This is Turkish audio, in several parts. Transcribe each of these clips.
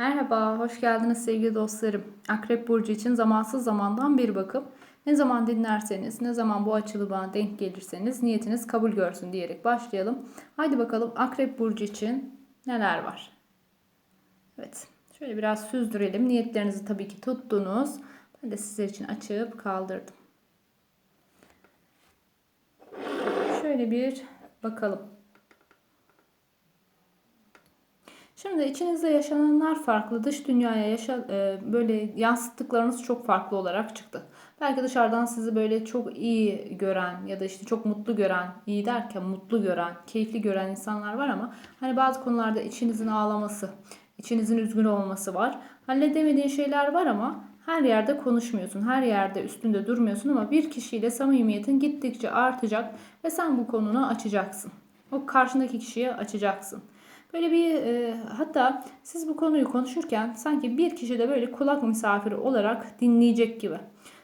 Merhaba, hoş geldiniz sevgili dostlarım. Akrep Burcu için zamansız zamandan bir bakıp ne zaman dinlerseniz, ne zaman bu açılıma denk gelirseniz niyetiniz kabul görsün diyerek başlayalım. Haydi bakalım Akrep Burcu için neler var? Evet, şöyle biraz süzdürelim. Niyetlerinizi tabii ki tuttunuz. Ben de sizler için açıp kaldırdım. Şöyle bir bakalım. Şimdi içinizde yaşananlar farklı. Dış dünyaya yaşa, e, böyle yansıttıklarınız çok farklı olarak çıktı. Belki dışarıdan sizi böyle çok iyi gören ya da işte çok mutlu gören, iyi derken mutlu gören, keyifli gören insanlar var ama hani bazı konularda içinizin ağlaması, içinizin üzgün olması var. Halledemediğin şeyler var ama her yerde konuşmuyorsun, her yerde üstünde durmuyorsun ama bir kişiyle samimiyetin gittikçe artacak ve sen bu konunu açacaksın. O karşındaki kişiye açacaksın. Böyle bir e, hatta siz bu konuyu konuşurken sanki bir kişi de böyle kulak misafiri olarak dinleyecek gibi.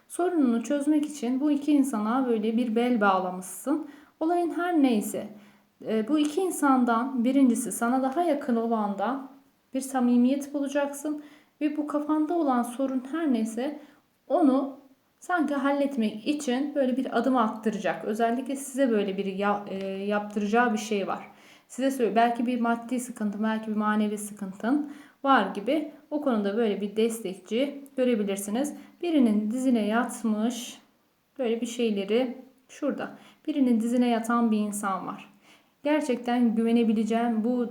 Sorununu çözmek için bu iki insana böyle bir bel bağlamışsın. Olayın her neyse e, bu iki insandan birincisi sana daha yakın olandan bir samimiyet bulacaksın ve bu kafanda olan sorun her neyse onu sanki halletmek için böyle bir adım attıracak. Özellikle size böyle bir ya, e, yaptıracağı bir şey var. Size söylüyor belki bir maddi sıkıntı, belki bir manevi sıkıntın var gibi. O konuda böyle bir destekçi görebilirsiniz. Birinin dizine yatmış böyle bir şeyleri şurada. Birinin dizine yatan bir insan var. Gerçekten güvenebileceğim bu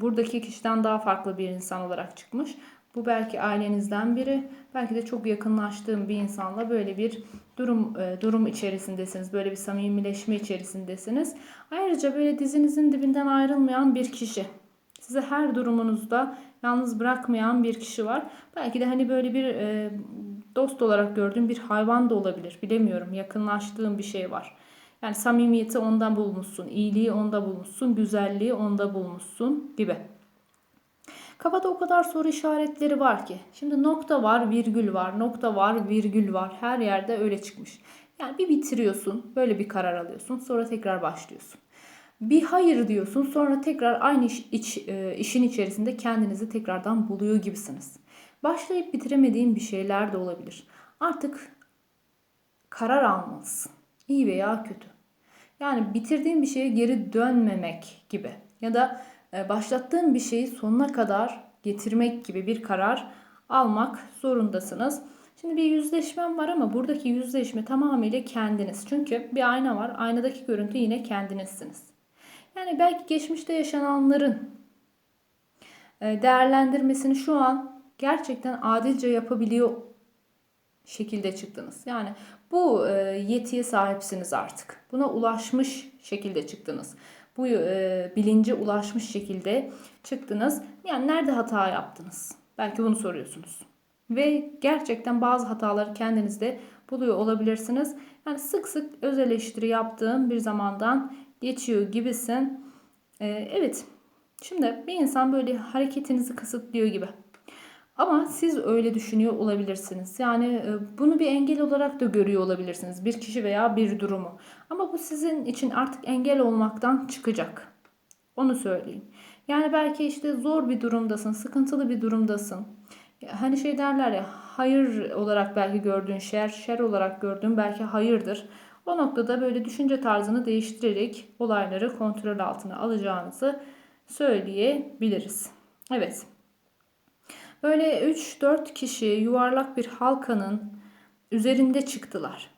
buradaki kişiden daha farklı bir insan olarak çıkmış. Bu belki ailenizden biri, belki de çok yakınlaştığım bir insanla böyle bir durum e, durum içerisindesiniz. Böyle bir samimileşme içerisindesiniz. Ayrıca böyle dizinizin dibinden ayrılmayan bir kişi. Sizi her durumunuzda yalnız bırakmayan bir kişi var. Belki de hani böyle bir e, dost olarak gördüğüm bir hayvan da olabilir. Bilemiyorum. Yakınlaştığım bir şey var. Yani samimiyeti ondan bulmuşsun, iyiliği onda bulmuşsun, güzelliği onda bulmuşsun gibi. Kafada o kadar soru işaretleri var ki. Şimdi nokta var, virgül var, nokta var, virgül var. Her yerde öyle çıkmış. Yani bir bitiriyorsun, böyle bir karar alıyorsun, sonra tekrar başlıyorsun. Bir hayır diyorsun, sonra tekrar aynı iş, iç, e, işin içerisinde kendinizi tekrardan buluyor gibisiniz. Başlayıp bitiremediğin bir şeyler de olabilir. Artık karar almalısın. İyi veya kötü. Yani bitirdiğin bir şeye geri dönmemek gibi. Ya da başlattığın bir şeyi sonuna kadar getirmek gibi bir karar almak zorundasınız. Şimdi bir yüzleşmem var ama buradaki yüzleşme tamamıyla kendiniz. Çünkü bir ayna var. Aynadaki görüntü yine kendinizsiniz. Yani belki geçmişte yaşananların e, değerlendirmesini şu an gerçekten adilce yapabiliyor şekilde çıktınız. Yani bu e, yetiye sahipsiniz artık. Buna ulaşmış şekilde çıktınız bu e, bilince ulaşmış şekilde çıktınız. Yani nerede hata yaptınız? Belki bunu soruyorsunuz. Ve gerçekten bazı hataları kendinizde buluyor olabilirsiniz. Yani sık sık öz eleştiri yaptığım bir zamandan geçiyor gibisin. Ee, evet. Şimdi bir insan böyle hareketinizi kısıtlıyor gibi. Ama siz öyle düşünüyor olabilirsiniz. Yani e, bunu bir engel olarak da görüyor olabilirsiniz. Bir kişi veya bir durumu. Ama bu sizin için artık engel olmaktan çıkacak. Onu söyleyeyim. Yani belki işte zor bir durumdasın, sıkıntılı bir durumdasın. Hani şey derler ya hayır olarak belki gördüğün şer, şer olarak gördüğün belki hayırdır. O noktada böyle düşünce tarzını değiştirerek olayları kontrol altına alacağınızı söyleyebiliriz. Evet. Böyle 3-4 kişi yuvarlak bir halkanın üzerinde çıktılar.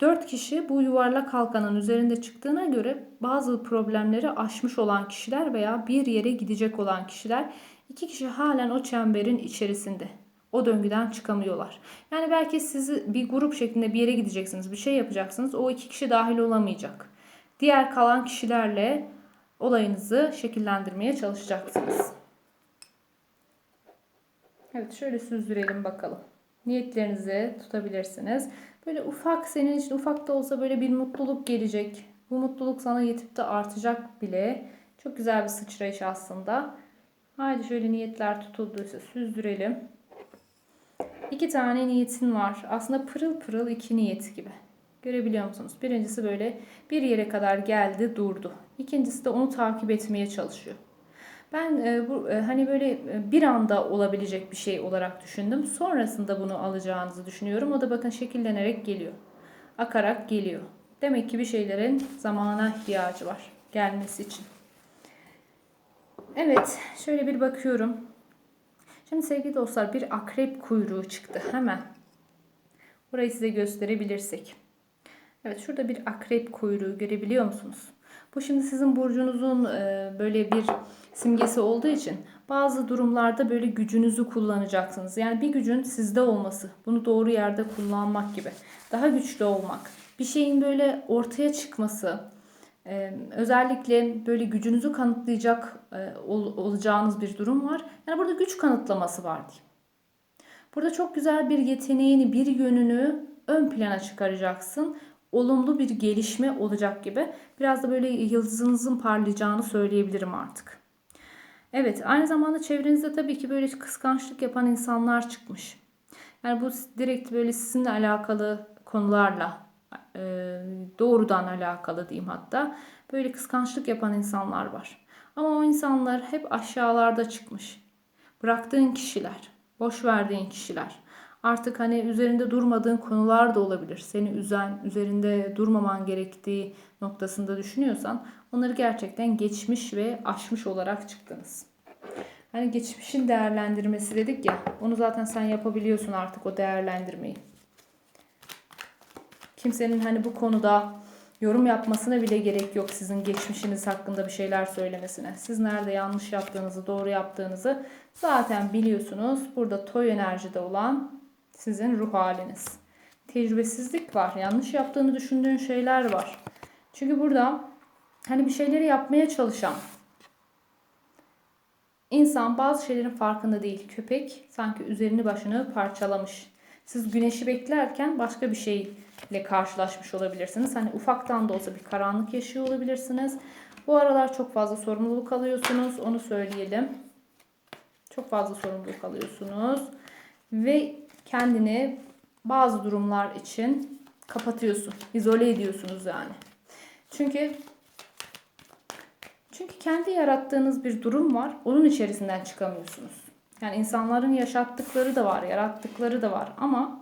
4 kişi bu yuvarlak halkanın üzerinde çıktığına göre bazı problemleri aşmış olan kişiler veya bir yere gidecek olan kişiler iki kişi halen o çemberin içerisinde. O döngüden çıkamıyorlar. Yani belki sizi bir grup şeklinde bir yere gideceksiniz, bir şey yapacaksınız. O iki kişi dahil olamayacak. Diğer kalan kişilerle olayınızı şekillendirmeye çalışacaksınız. Evet şöyle süzdürelim bakalım. Niyetlerinizi tutabilirsiniz. Böyle ufak senin için ufak da olsa böyle bir mutluluk gelecek. Bu mutluluk sana yetip de artacak bile. Çok güzel bir sıçrayış aslında. Haydi şöyle niyetler tutulduysa süzdürelim. İki tane niyetin var. Aslında pırıl pırıl iki niyet gibi. Görebiliyor musunuz? Birincisi böyle bir yere kadar geldi durdu. İkincisi de onu takip etmeye çalışıyor. Ben e, bu e, hani böyle e, bir anda olabilecek bir şey olarak düşündüm. Sonrasında bunu alacağınızı düşünüyorum. O da bakın şekillenerek geliyor. Akarak geliyor. Demek ki bir şeylerin zamana ihtiyacı var gelmesi için. Evet, şöyle bir bakıyorum. Şimdi sevgili dostlar bir akrep kuyruğu çıktı hemen. Burayı size gösterebilirsek. Evet şurada bir akrep kuyruğu görebiliyor musunuz? Bu şimdi sizin burcunuzun e, böyle bir simgesi olduğu için bazı durumlarda böyle gücünüzü kullanacaksınız. Yani bir gücün sizde olması, bunu doğru yerde kullanmak gibi. Daha güçlü olmak, bir şeyin böyle ortaya çıkması, e, özellikle böyle gücünüzü kanıtlayacak e, ol, olacağınız bir durum var. Yani burada güç kanıtlaması var diyeyim. Burada çok güzel bir yeteneğini, bir yönünü ön plana çıkaracaksın. Olumlu bir gelişme olacak gibi. Biraz da böyle yıldızınızın parlayacağını söyleyebilirim artık. Evet, aynı zamanda çevrenizde tabii ki böyle kıskançlık yapan insanlar çıkmış. Yani bu direkt böyle sizinle alakalı konularla e, doğrudan alakalı diyeyim hatta. Böyle kıskançlık yapan insanlar var. Ama o insanlar hep aşağılarda çıkmış. Bıraktığın kişiler, boş verdiğin kişiler. Artık hani üzerinde durmadığın konular da olabilir. Seni üzen, üzerinde durmaman gerektiği noktasında düşünüyorsan onları gerçekten geçmiş ve aşmış olarak çıktınız. Hani geçmişin değerlendirmesi dedik ya. Onu zaten sen yapabiliyorsun artık o değerlendirmeyi. Kimsenin hani bu konuda yorum yapmasına bile gerek yok sizin geçmişiniz hakkında bir şeyler söylemesine. Siz nerede yanlış yaptığınızı, doğru yaptığınızı zaten biliyorsunuz. Burada toy enerjide olan sizin ruh haliniz. Tecrübesizlik var. Yanlış yaptığını düşündüğün şeyler var. Çünkü burada hani bir şeyleri yapmaya çalışan insan bazı şeylerin farkında değil. Köpek sanki üzerini başını parçalamış. Siz güneşi beklerken başka bir şeyle karşılaşmış olabilirsiniz. Hani ufaktan da olsa bir karanlık yaşıyor olabilirsiniz. Bu aralar çok fazla sorumluluk alıyorsunuz. Onu söyleyelim. Çok fazla sorumluluk alıyorsunuz. Ve kendini bazı durumlar için kapatıyorsun. izole ediyorsunuz yani. Çünkü çünkü kendi yarattığınız bir durum var. Onun içerisinden çıkamıyorsunuz. Yani insanların yaşattıkları da var, yarattıkları da var ama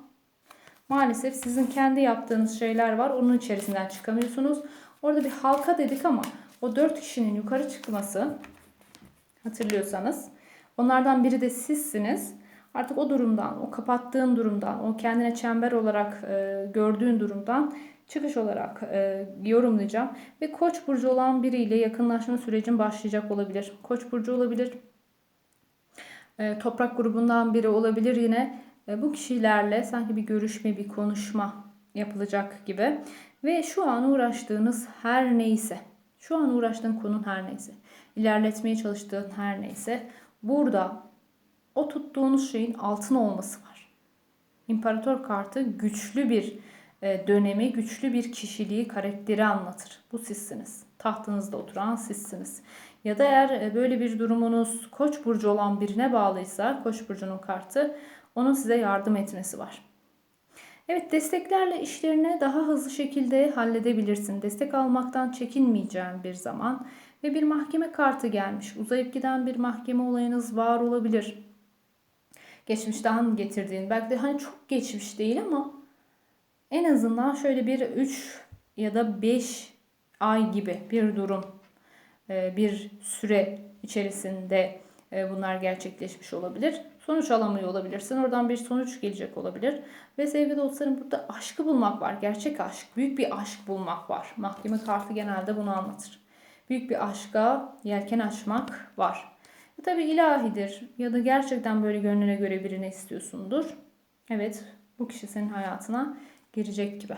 maalesef sizin kendi yaptığınız şeyler var. Onun içerisinden çıkamıyorsunuz. Orada bir halka dedik ama o dört kişinin yukarı çıkması hatırlıyorsanız onlardan biri de sizsiniz. Artık o durumdan, o kapattığın durumdan, o kendine çember olarak e, gördüğün durumdan çıkış olarak e, yorumlayacağım. Ve Koç burcu olan biriyle yakınlaşma sürecin başlayacak olabilir. Koç burcu olabilir. E, toprak grubundan biri olabilir yine. E, bu kişilerle sanki bir görüşme, bir konuşma yapılacak gibi. Ve şu an uğraştığınız her neyse, şu an uğraştığın konun her neyse, ilerletmeye çalıştığın her neyse burada o tuttuğunuz şeyin altın olması var. İmparator kartı güçlü bir e, dönemi, güçlü bir kişiliği, karakteri anlatır. Bu sizsiniz. Tahtınızda oturan sizsiniz. Ya da eğer e, böyle bir durumunuz Koç burcu olan birine bağlıysa, Koç burcunun kartı onun size yardım etmesi var. Evet desteklerle işlerini daha hızlı şekilde halledebilirsin. Destek almaktan çekinmeyeceğin bir zaman ve bir mahkeme kartı gelmiş. Uzayıp giden bir mahkeme olayınız var olabilir geçmişten getirdiğin belki de hani çok geçmiş değil ama en azından şöyle bir 3 ya da 5 ay gibi bir durum e, bir süre içerisinde e, bunlar gerçekleşmiş olabilir. Sonuç alamıyor olabilirsin. Oradan bir sonuç gelecek olabilir. Ve sevgili dostlarım burada aşkı bulmak var. Gerçek aşk. Büyük bir aşk bulmak var. Mahkeme kartı genelde bunu anlatır. Büyük bir aşka yelken açmak var. Tabi ilahidir ya da gerçekten böyle gönlüne göre birini istiyorsundur. Evet bu kişi senin hayatına girecek gibi.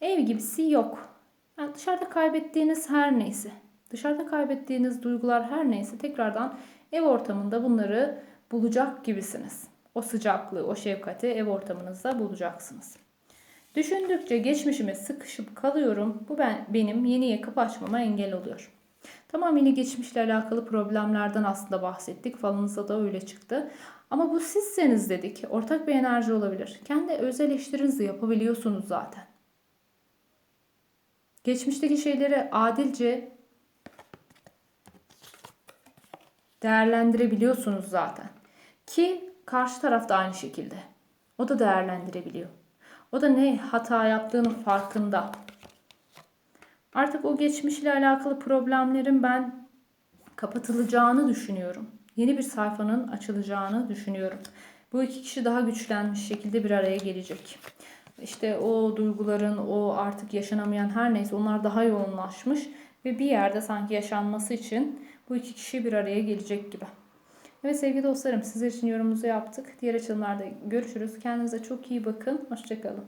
Ev gibisi yok. Yani dışarıda kaybettiğiniz her neyse, dışarıda kaybettiğiniz duygular her neyse tekrardan ev ortamında bunları bulacak gibisiniz. O sıcaklığı, o şefkati ev ortamınızda bulacaksınız. Düşündükçe geçmişime sıkışıp kalıyorum. Bu ben benim yeniye kapı açmama engel oluyor. Tamamıyla geçmişle alakalı problemlerden aslında bahsettik. Falınıza da öyle çıktı. Ama bu sizseniz dedik. Ortak bir enerji olabilir. Kendi öz eleştirinizi yapabiliyorsunuz zaten. Geçmişteki şeyleri adilce değerlendirebiliyorsunuz zaten. Ki karşı taraf da aynı şekilde. O da değerlendirebiliyor. O da ne hata yaptığının farkında. Artık o geçmişle alakalı problemlerin ben kapatılacağını düşünüyorum. Yeni bir sayfanın açılacağını düşünüyorum. Bu iki kişi daha güçlenmiş şekilde bir araya gelecek. İşte o duyguların, o artık yaşanamayan her neyse onlar daha yoğunlaşmış ve bir yerde sanki yaşanması için bu iki kişi bir araya gelecek gibi. Evet sevgili dostlarım sizler için yorumumuzu yaptık. Diğer açılımlarda görüşürüz. Kendinize çok iyi bakın. Hoşçakalın.